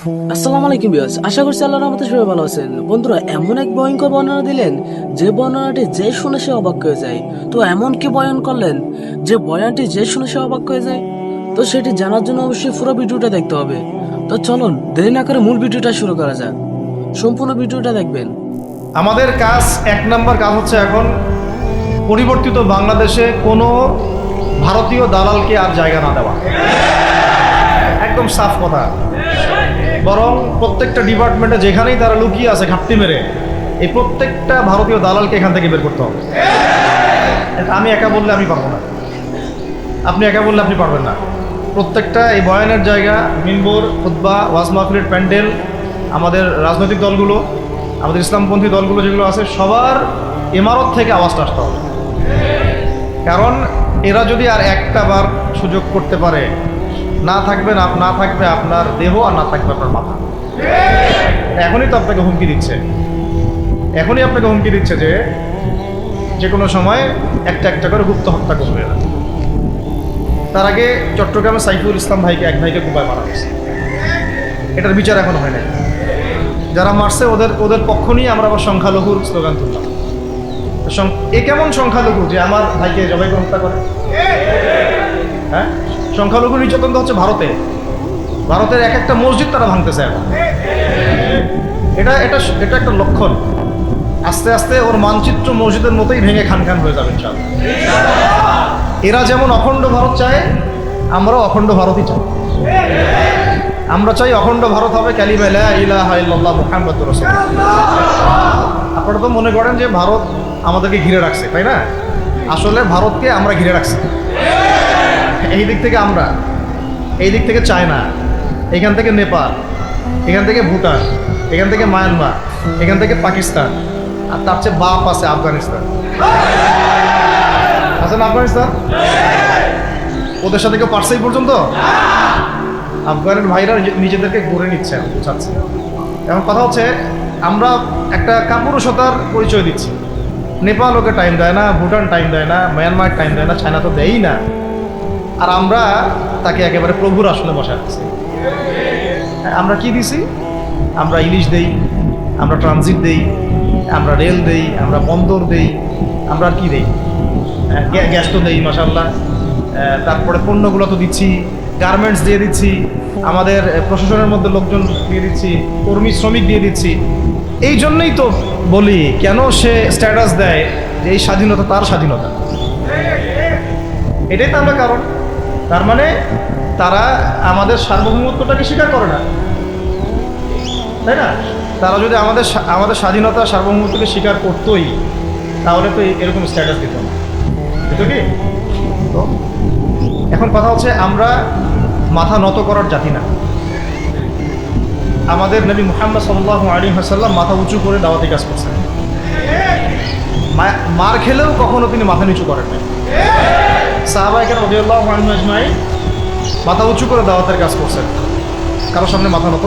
আসসালামু আলাইকুম বিয়াস আশা করছি আল্লাহর রহমতে সবাই ভালো আছেন। বন্ধুরা, এমন এক ভয়ঙ্কর বর্ণনা দিলেন, যে বর্ণনাটি যে শুনে সে অবাক হয়ে যায়। তো এমন কি বয়ান করলেন, যে বয়ানটি যে শুনে সে অবাক হয়ে যায়? তো সেটি জানার জন্য অবশ্যই পুরো ভিডিওটা দেখতে হবে। তো চলুন, দেরি না করে মূল ভিডিওটা শুরু করা যাক। সম্পূর্ণ ভিডিওটা দেখবেন। আমাদের কাজ, এক নম্বর কাজ হচ্ছে এখন পরিবর্তিত বাংলাদেশে কোনো ভারতীয় দালালকে আর জায়গা না দেওয়া। একদম সাফ কথা। বরং প্রত্যেকটা ডিপার্টমেন্টে যেখানেই তারা লুকিয়ে আছে ঘাটতি মেরে, এই প্রত্যেকটা ভারতীয় দালালকে এখান থেকে বের করতে হবে। আমি একা বললে আমি পারব না। আপনি একা বললে আপনি পারবেন না। প্রত্যেকটা এই বয়ানের জায়গা, মিনবোর খুদ্া ওয়াজ মাহফিলের প্যান্ডেল, আমাদের রাজনৈতিক দলগুলো, আমাদের ইসলামপন্থী দলগুলো যেগুলো আছে, সবার ইমারত থেকে আওয়াজটা আসতে হবে। কারণ এরা যদি আর একটা বার সুযোগ করতে পারে না থাকবে না থাকবে আপনার দেহ আর না থাকবে আপনার মাথা। এখনই তো আপনাকে হুমকি দিচ্ছে। এখনই আপনাকে হুমকি দিচ্ছে যে যে কোনো সময় একটা একটা করে গুপ্ত হত্যা করবে। তার আগে চট্টগ্রামে সাইফুল ইসলাম ভাইকে, এক ভাইকে কুপায় মারা গেছে। এটার বিচার এখন হয় নাই। যারা মারছে, ওদের ওদের পক্ষ নিয়ে আমরা আবার সংখ্যালঘুর স্লোগান তুললাম। এ কেমন সংখ্যালঘু যে আমার ভাইকে জবাই হত্যা করে? হ্যাঁ? সংখ্যালঘু নির্যাতন হচ্ছে ভারতে। ভারতের এক একটা মসজিদ তারা ভাঙতেছে এখন। এটা এটা এটা একটা লক্ষণ। আস্তে আস্তে ওর মানচিত্র মসজিদের মতোই ভেঙে খান খান হয়ে যাবে ইনশাআল্লাহ। এরা যেমন অখণ্ড ভারত চায়, আমরাও অখণ্ড ভারতই চাই। আমরা চাই অখণ্ড ভারত হবে ক্যালিমা লা ইলাহা মুহাম্মাদুর রাসূলুল্লাহ। আপনারা তো মনে করেন যে ভারত আমাদেরকে ঘিরে রাখছে, তাই না? আসলে ভারতকে আমরা ঘিরে রাখছি। এই দিক থেকে আমরা, এই দিক থেকে চায়না, এখান থেকে নেপাল, এখান থেকে ভুটান, এখান থেকে মায়ানমার, এখান থেকে পাকিস্তান, আর তার চেয়ে বাপ আছে আফগানিস্তান। আছে না আফগানিস্তান? ওদের সাথে কেউ পারছে পর্যন্ত? আফগানের ভাইরা নিজে- নিজেদেরকে গড়ে নিচ্ছে বুঝাচ্ছে। এখন কথা হচ্ছে, আমরা একটা কাপুরুষতার পরিচয় দিচ্ছি। নেপাল ওকে টাইম দেয় না, ভুটান টাইম দেয় না, মায়ানমার টাইম দেয় না, চায়না তো দেয়ই না। আর আমরা তাকে একেবারে প্রভুর আসনে বসাচ্ছি আমরা কি দিছি? আমরা ইলিশ দেই আমরা ট্রানজিট দেই আমরা রেল দেই আমরা বন্দর দেই আমরা আর কি দেই? হ্যাঁ, গ্যাস তো দেই মাসাল্লাহ তারপরে পণ্যগুলো তো দিচ্ছি গার্মেন্টস দিয়ে দিচ্ছি আমাদের প্রশাসনের মধ্যে লোকজন দিয়ে দিচ্ছি কর্মী শ্রমিক দিয়ে দিচ্ছি। এই জন্যই তো বলি কেন সে স্ট্যাটাস দেয় যে এই স্বাধীনতা তার স্বাধীনতা? এটাই তো আমরা কারণ। তার মানে তারা আমাদের সার্বভৌমত্বটাকে স্বীকার করে না। তাই না? তারা যদি আমাদের আমাদের স্বাধীনতা, সার্বভৌমত্বকে স্বীকার করতোই, তাহলে তো এরকম স্ট্যাটাস দিত না। দিত কি? তো এখন কথা হচ্ছে আমরা মাথা নত করার জাতি না। আমাদের নবী মুহাম্মদ সাল্লাহ আলী হাসাল্লাম মাথা উঁচু করে দাওয়াতি কাজ করছেন। মার খেলেও কখনো তিনি মাথা নিচু করেন না সাহাবাইকার রবিউল্লাহ আজমাই মাথা উঁচু করে দাওয়াতের কাজ করছেন। কারোর সামনে মাথা নত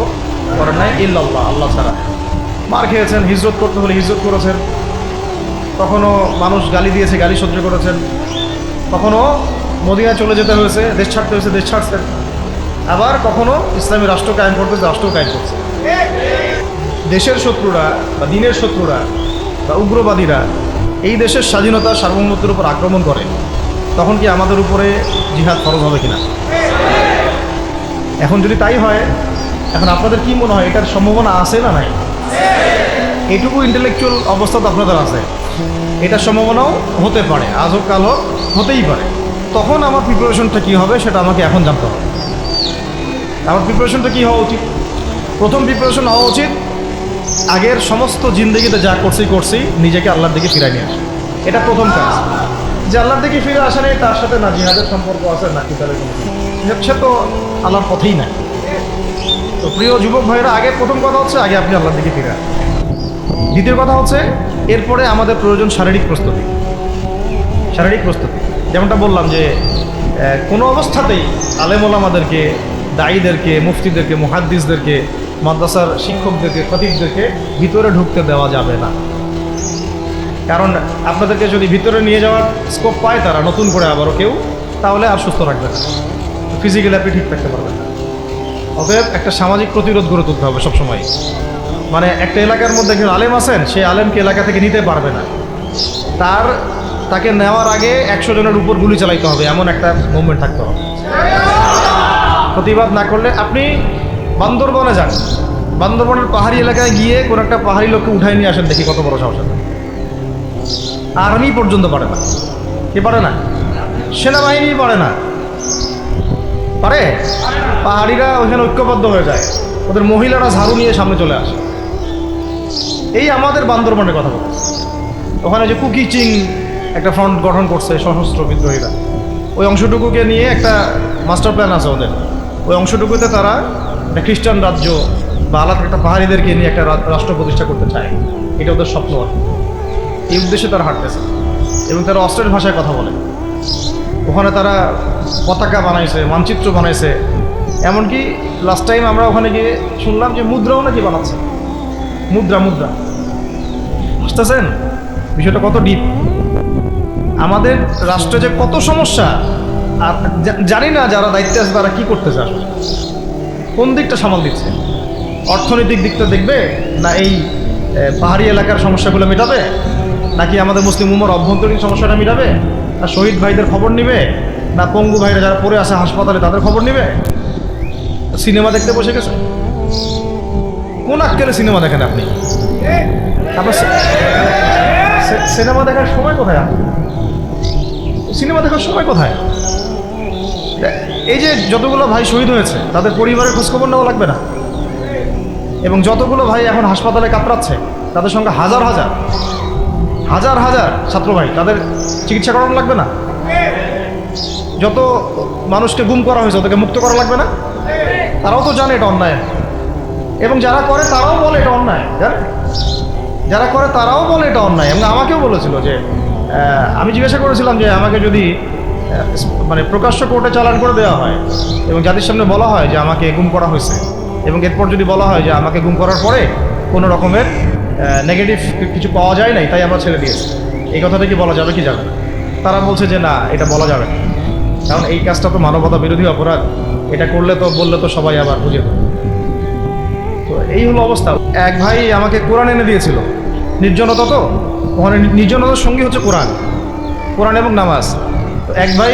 করেন নাই, ইল্লাল্লাহ, আল্লাহ ছাড়া। মার খেয়েছেন, হিজরত করতে হলে হিজরত করেছেন। কখনো মানুষ গালি দিয়েছে, গালি সহ্য করেছেন। কখনো মদিনায় চলে যেতে হয়েছে, দেশ ছাড়তে হয়েছে, দেশ ছাড়ছেন। আবার কখনো ইসলামী রাষ্ট্র কায়েম করতে রাষ্ট্র কায়েম করছে। দেশের শত্রুরা বা দিনের শত্রুরা বা উগ্রবাদীরা এই দেশের স্বাধীনতা সার্বভৌমত্বের উপর আক্রমণ করে। তখন কি আমাদের উপরে জিহাদ ফরজ হবে কিনা? এখন যদি তাই হয়, এখন আপনাদের কি মনে হয়, এটার সম্ভাবনা আছে না নাই? এটুকু ইন্টেলেকচুয়াল অবস্থা তো আপনাদের আছে। এটার সম্ভাবনাও হতে পারে আজ হোক কাল হোক হতেই পারে। তখন আমার প্রিপারেশনটা কী হবে সেটা আমাকে এখন জানতে হবে। আমার প্রিপারেশনটা কী হওয়া উচিত? প্রথম প্রিপারেশন হওয়া উচিত, আগের সমস্ত জিন্দগিতে যা করছি করছি, নিজেকে আল্লাহর দিকে ফিরাই নিয়ে আসা। এটা প্রথম কাজ। যে দিকে ফিরে আসা নেই, তার সাথে না জিহাদের সম্পর্ক আছে, না কোনো কিছু। সে তো আল্লাহর পথেই নাই। তো প্রিয় যুবক ভাইরা, আগে প্রথম কথা হচ্ছে, আগে আপনি আল্লাহর দিকে ফিরে আসুন। দ্বিতীয় কথা হচ্ছে, এরপরে আমাদের প্রয়োজন শারীরিক প্রস্তুতি। শারীরিক প্রস্তুতি। যেমনটা বললাম যে কোনো অবস্থাতেই আলেমুল আমাদেরকে, দায়ীদেরকে, মুফতিদেরকে, মুহাদ্দিসদেরকে, মাদ্রাসার শিক্ষকদেরকে, খতিবদেরকে ভিতরে ঢুকতে দেওয়া যাবে না। কারণ আপনাদেরকে যদি ভিতরে নিয়ে যাওয়ার স্কোপ পায় তারা নতুন করে আবারও কেউ, তাহলে আর সুস্থ রাখবে না। ফিজিক্যালি আপনি ঠিক থাকতে পারবেন না। অতএব একটা সামাজিক প্রতিরোধ গড়ে তুলতে হবে সবসময়। মানে একটা এলাকার মধ্যে একজন আলেম আছেন সেই আলেমকে এলাকা থেকে নিতে পারবে না। তার, তাকে নেওয়ার আগে একশো জনের উপর গুলি চালাইতে হবে, এমন একটা মুভমেন্ট থাকতে হবে। প্রতিবাদ না করলে আপনি বান্দরবনে যান। বান্দরবনের পাহাড়ি এলাকায় গিয়ে কোনো একটা পাহাড়ি লোককে উঠায় নিয়ে আসেন দেখি কত বড় আছে। আর্মি পর্যন্ত পারে না। কে পারে না? সেনাবাহিনী পারে না। পারে? পাহাড়িরা ওইখানে ঐক্যবদ্ধ হয়ে যায়। ওদের মহিলারা ঝাড়ু নিয়ে সামনে চলে আসে। এই আমাদের বান্দরবনের কথা বলছে। ওখানে যে কুকি চিং একটা ফ্রন্ট গঠন করছে সশস্ত্র বিদ্রোহীরা। ওই অংশটুকুকে নিয়ে একটা মাস্টার প্ল্যান আছে ওদের। ওই অংশটুকুতে তারা একটা খ্রিস্টান রাজ্য বা আলাদা একটা পাহাড়িদেরকে নিয়ে একটা রাষ্ট্র প্রতিষ্ঠা করতে চায়। এটা ওদের স্বপ্ন আর। এই উদ্দেশ্যে তারা হাঁটতেছে এবং তারা অস্ট্রের ভাষায় কথা বলে। ওখানে তারা পতাকা বানাইছে, মানচিত্র বানাইছে। এমনকি লাস্ট টাইম আমরা ওখানে গিয়ে শুনলাম যে মুদ্রাও নাকি বানাচ্ছে। মুদ্রা মুদ্রা। বুঝতেছেন? বিষয়টা কত ডিপ আমাদের রাষ্ট্রে যে কত সমস্যা, আর জানি না যারা দায়িত্বে আছে তারা কী করতেছে আসলে। কোন দিকটা সামাল দিচ্ছে? অর্থনৈতিক দিকটা দেখবে না এই পাহাড়ি এলাকার সমস্যাগুলো মেটাবে? নাকি আমাদের মুসলিম উমর অভ্যন্তরীণ সমস্যাটা মেটাবে? না শহীদ ভাইদের খবর নিবে? না পঙ্গু ভাইরা যারা পড়ে আছে হাসপাতালে, তাদের খবর নিবে? সিনেমা দেখতে বসে গেছে? কোন আক্কেলে সিনেমা দেখেন আপনি? সিনেমা দেখার সময় কোথায় সিনেমা দেখার সময় কোথায়? এই যে যতগুলো ভাই শহীদ হয়েছে, তাদের পরিবারের খোঁজখবর নেওয়া লাগবে না। এবং যতগুলো ভাই এখন হাসপাতালে কাতরাচ্ছে, তাদের সঙ্গে হাজার হাজার। হাজার হাজার ছাত্র ভাই তাদের চিকিৎসা করানো লাগবে না? যত মানুষকে গুম করা হয়েছে, ওদেরকে মুক্ত করা লাগবে না? তারাও তো জানে এটা অন্যায়। এবং যারা করে, তারাও বলে এটা অন্যায়, জানেন? যারা করে, তারাও বলে এটা অন্যায়। এবং আমাকেও বলেছিল যে আমি জিজ্ঞাসা করেছিলাম যে, আমাকে যদি মানে প্রকাশ্য কোর্টে চালান করে দেওয়া হয়, এবং যাদের সামনে বলা হয় যে, আমাকে গুম করা হয়েছে, এবং এরপর যদি বলা হয় যে, আমাকে গুম করার পরে কোনো রকমের নেগেটিভ কিছু পাওয়া যায় নাই, তাই আমরা ছেড়ে দিয়েছি। এই কথাটা কি বলা যাবে কি যাবে তারা বলছে যে, না, এটা বলা যাবে না। কারণ এই কাজটা তো মানবতা বিরোধী অপরাধ। এটা করলে তো, বললে তো সবাই আবার বুঝে তো এই হলো অবস্থা। এক ভাই আমাকে কোরআন এনে দিয়েছিল। নির্জনতা তো? ওখানে নির্জনতার সঙ্গী হচ্ছে কোরআন। কোরআন এবং নামাজ। তো এক ভাই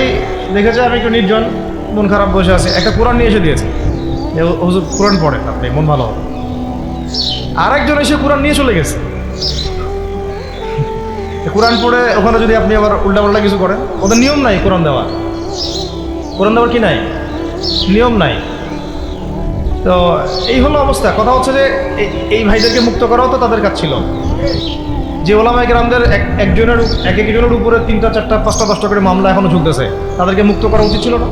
দেখেছে, আমি একটু নির্জন, মন খারাপ, বসে আছে। একটা কোরআন নিয়ে এসে দিয়েছে। কোরআন পড়েন আপনি, মন ভালো হবে। আর একজন এসে কোরআন নিয়ে চলে গেছে। কোরআন পড়ে ওখানে যদি আপনি আবার উল্টাপাল্টা কিছু করেন, ওদের নিয়ম নাই কোরআন দেওয়া কোরআন দেওয়ার কি নাই? নিয়ম নাই। তো এই হলো অবস্থা। কথা হচ্ছে যে এই- এই ভাইদেরকে মুক্ত করাও তো তাদের কাজ ছিল। যে ওলামাই গ্রামদের এক একজনের এক, একজনের উপরে তিনটা, চারটা, পাঁচটা, দশটা করে মামলা এখনও ঝুলতেছে তাদেরকে মুক্ত করা উচিত ছিল না?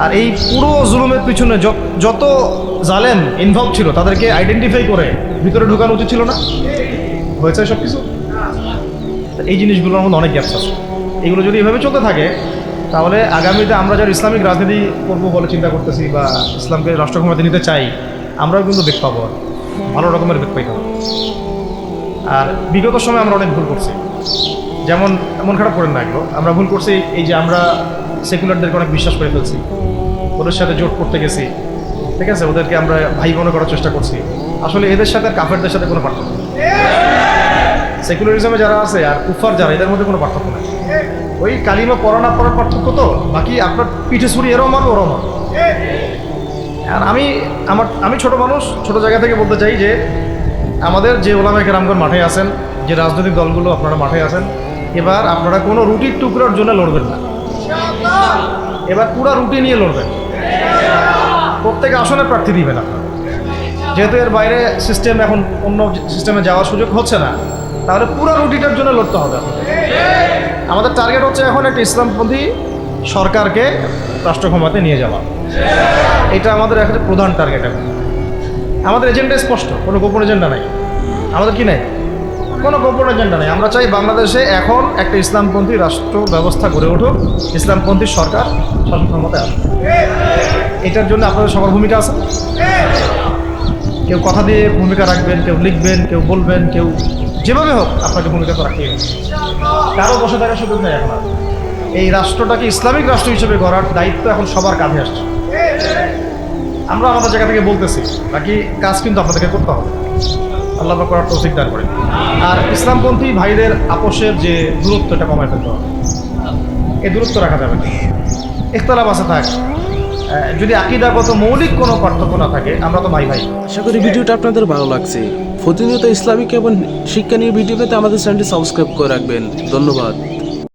আর এই পুরো জুলুমের পিছনে যত- জালেম ইনভলভ ছিল, তাদেরকে আইডেন্টিফাই করে ভিতরে ঢুকানো উচিত ছিল না? হয়েছে সব কিছু? এই জিনিসগুলোর মধ্যে অনেক গ্যাপস আছে। এগুলো যদি এভাবে চলতে থাকে, তাহলে আগামীতে আমরা যারা ইসলামিক রাজনীতি করব বলে চিন্তা করতেছি বা ইসলামকে রাষ্ট্র ক্ষমতা নিতে চাই, আমরাও কিন্তু বেগ পাবো। ভালো রকমের বেগ হবে। আর বিগত সময় আমরা অনেক ভুল করছি। যেমন, মন খারাপ করেন না এগুলো আমরা ভুল করছি, এই যে আমরা সেকুলারদেরকে অনেক বিশ্বাস করে ফেলছি। ওদের সাথে জোট করতে গেছি। ঠিক আছে? ওদেরকে আমরা ভাই মনে করার চেষ্টা করছি। আসলে এদের সাথে আর কাফেরদের সাথে কোনো পার্থক্য সেকুলারিজমে যারা আছে আর কুফার যারা, এদের মধ্যে কোনো পার্থক্য নেই। ওই কালিমা পড়া না পড়ার পার্থক্য তো? বাকি আপনার পিঠে ছুরি, এরও মারবে, ওরও আর আমি, আমার, আমি ছোট মানুষ, ছোট জায়গা থেকে বলতে চাই যে আমাদের যে ওলামা কেরামগণ মাঠে আছেন, যে রাজনৈতিক দলগুলো আপনারা মাঠে আছেন, এবার আপনারা কোনো রুটির টুকরোর জন্য লড়বেন না। এবার পুরো রুটি নিয়ে লড়বেন। প্রত্যেক আসনে প্রার্থী দিবেন আপনারা। যেহেতু এর বাইরে সিস্টেম এখন অন্য সিস্টেমে যাওয়ার সুযোগ হচ্ছে না, তাহলে পুরো রুটিটার জন্য লড়তে হবে আমাদের টার্গেট হচ্ছে এখন একটা ইসলামপন্থী সরকারকে রাষ্ট্র ক্ষমতায় নিয়ে যাওয়া। এটা আমাদের একটা প্রধান টার্গেট এখন। আমাদের এজেন্ডা স্পষ্ট, কোনো গোপন এজেন্ডা নাই। আমাদের কি নাই? কোনো গোপন এজেন্ডা নেই। আমরা চাই বাংলাদেশে এখন একটা ইসলামপন্থী রাষ্ট্র ব্যবস্থা গড়ে উঠুক, ইসলামপন্থী সরকার শাসন ক্ষমতায় আসুক। এটার জন্য আপনাদের সবার ভূমিকা আছে। কেউ কথা দিয়ে ভূমিকা রাখবেন, কেউ লিখবেন, কেউ বলবেন, কেউ যেভাবে হোক আপনাকে ভূমিকা তো রাখিয়ে। কারও বসে থাকার সুযোগ নেই এখন। এই রাষ্ট্রটাকে ইসলামিক রাষ্ট্র হিসেবে গড়ার দায়িত্ব এখন সবার কাঁধে আসছে। আমরা আমাদের জায়গা থেকে বলতেছি, বাকি কাজ কিন্তু আপনাদেরকে করতে হবে। আল্লাহ করার তৌফিক দান করে আর ইসলামপন্থী ভাইদের আপোষের যে দূরত্ব এটা কমায় ফেলতে হবে। এই দূরত্ব রাখা যাবে না। ইখতলাফ আছে, থাক। যদি আকিদাগত মৌলিক কোনো পার্থক্য না থাকে, আমরা তো ভাই ভাই আশা করি ভিডিওটা আপনাদের ভালো লাগছে। প্রতিনিয়ত ইসলামিক এবং শিক্ষা নিয়ে ভিডিও পেতে আমাদের চ্যানেলটি সাবস্ক্রাইব করে রাখবেন। ধন্যবাদ।